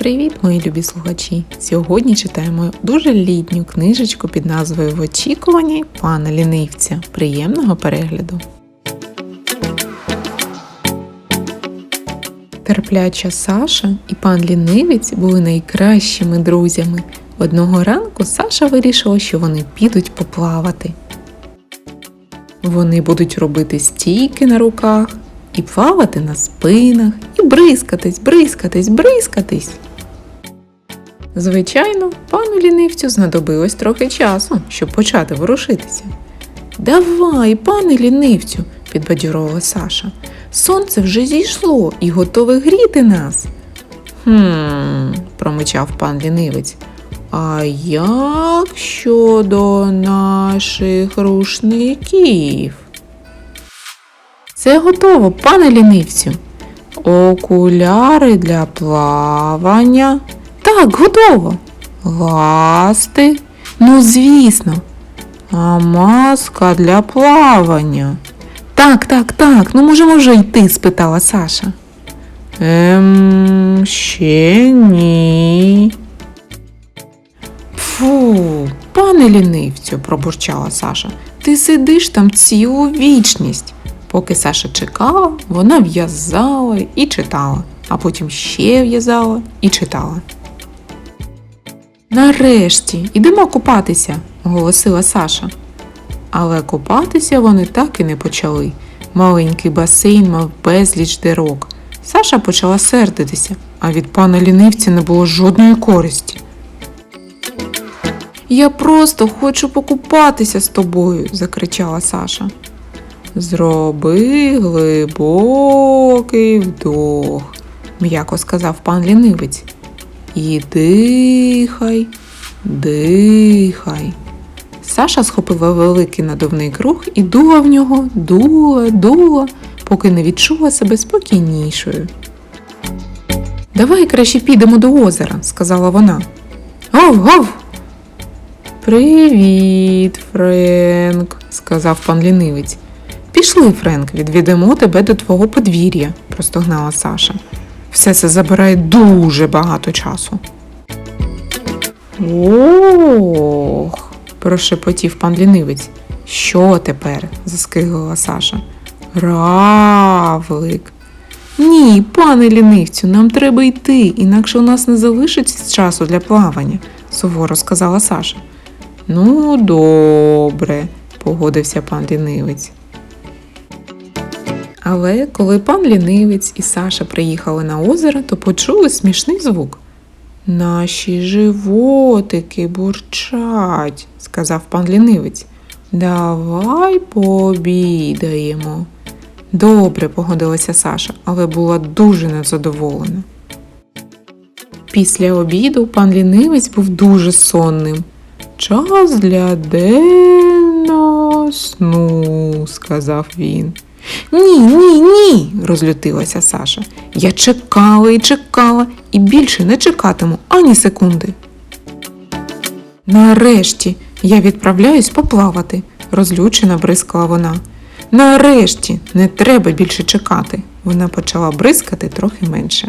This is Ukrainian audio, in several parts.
Привіт, мої любі слухачі! Сьогодні читаємо дуже літню книжечку під назвою В очікуванні пана лінивця. Приємного перегляду. Терпляча Саша і пан лінивець були найкращими друзями. Одного ранку Саша вирішила, що вони підуть поплавати. Вони будуть робити стійки на руках, і плавати на спинах, і бризкатись, бризкатись, бризкатись. Звичайно, пану лінивцю знадобилось трохи часу, щоб почати ворушитися. Давай, пане лінивцю, підбадьорувала Саша. Сонце вже зійшло і готове гріти нас. Хм, промичав пан лінивець. А як щодо наших рушників? Це готово, пане лінивцю. Окуляри для плавання. Так, готово. Ласти. Ну, звісно. А маска для плавання. Так, так, так. Ну можемо вже йти? спитала Саша. Ем, ще ні. Фу, пане лінивцю, пробурчала Саша. Ти сидиш там цілу вічність. Поки Саша чекала, вона в'язала і читала, а потім ще в'язала і читала. Нарешті ідемо купатися, оголосила Саша. Але купатися вони так і не почали. Маленький басейн мав безліч дирок. Саша почала сердитися, а від пана лінивця не було жодної користі. Я просто хочу покупатися з тобою, закричала Саша. Зроби глибокий вдох, м'яко сказав пан лінивець. І дихай, дихай. Саша схопила великий надувний круг і дула в нього, дула, дула, поки не відчула себе спокійнішою. Давай краще підемо до озера, сказала вона. Гов, гов. Привіт, Френк, сказав пан лінивець. Пішли, Френк, відведемо тебе до твого подвір'я, простогнала Саша. Все це забирає дуже багато часу. Ох, прошепотів пан лінивець. Що тепер? заскиглила Саша. Равлик. Ні, пане лінивцю, нам треба йти, інакше у нас не залишиться часу для плавання, суворо сказала Саша. Ну, добре, погодився пан лінивець. Але коли пан лінивець і Саша приїхали на озеро, то почули смішний звук. Наші животики бурчать, сказав пан лінивець. Давай пообідаємо. Добре, погодилася Саша, але була дуже незадоволена. Після обіду пан лінивець був дуже сонним. Час для денного сну, сказав він. Ні, ні, ні, розлютилася Саша. Я чекала і чекала і більше не чекатиму ані секунди. Нарешті я відправляюсь поплавати, розлючена бризкала вона. Нарешті не треба більше чекати. Вона почала бризкати трохи менше.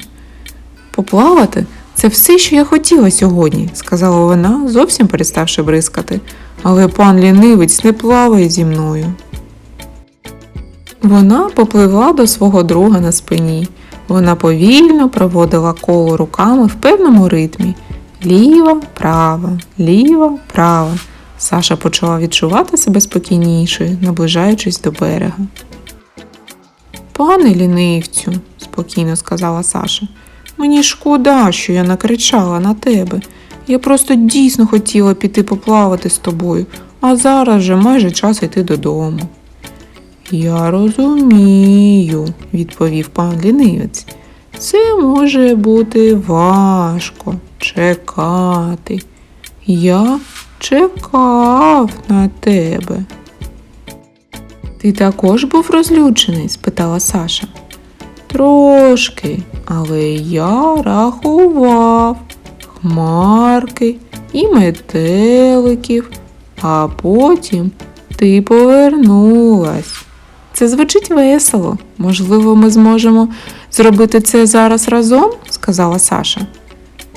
Поплавати це все, що я хотіла сьогодні, сказала вона, зовсім переставши бризкати. Але пан лінивець не плаває зі мною. Вона попливла до свого друга на спині. Вона повільно проводила коло руками в певному ритмі. Ліва, права, ліва, права. Саша почала відчувати себе спокійнішою, наближаючись до берега. Пане лінивцю, спокійно сказала Саша, мені шкода, що я накричала на тебе. Я просто дійсно хотіла піти поплавати з тобою, а зараз вже майже час йти додому. Я розумію, відповів пан лінивець. Це може бути важко чекати. Я чекав на тебе. Ти також був розлючений? спитала Саша. Трошки, але я рахував хмарки і метеликів, а потім ти повернулась. Це звучить весело. Можливо, ми зможемо зробити це зараз разом, сказала Саша.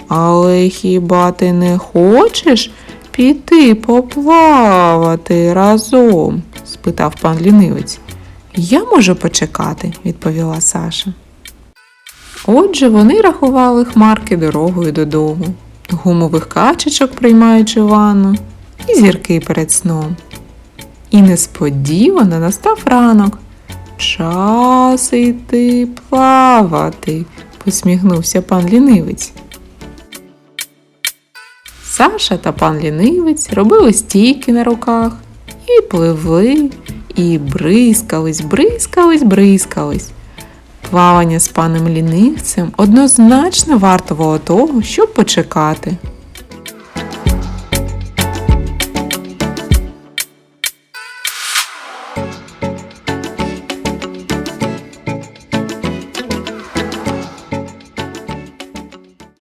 Але хіба ти не хочеш піти поплавати разом? спитав пан лінивець. Я можу почекати, відповіла Саша. Отже, вони рахували хмарки дорогою додому, гумових качечок приймаючи ванну, і зірки перед сном. І несподівано настав ранок. Час йти плавати, посміхнувся пан лінивець. Саша та пан лінивець робили стійки на руках і пливли, і бризкались, бризкались, бризкались. Плавання з паном лінивцем однозначно вартувало того, щоб почекати.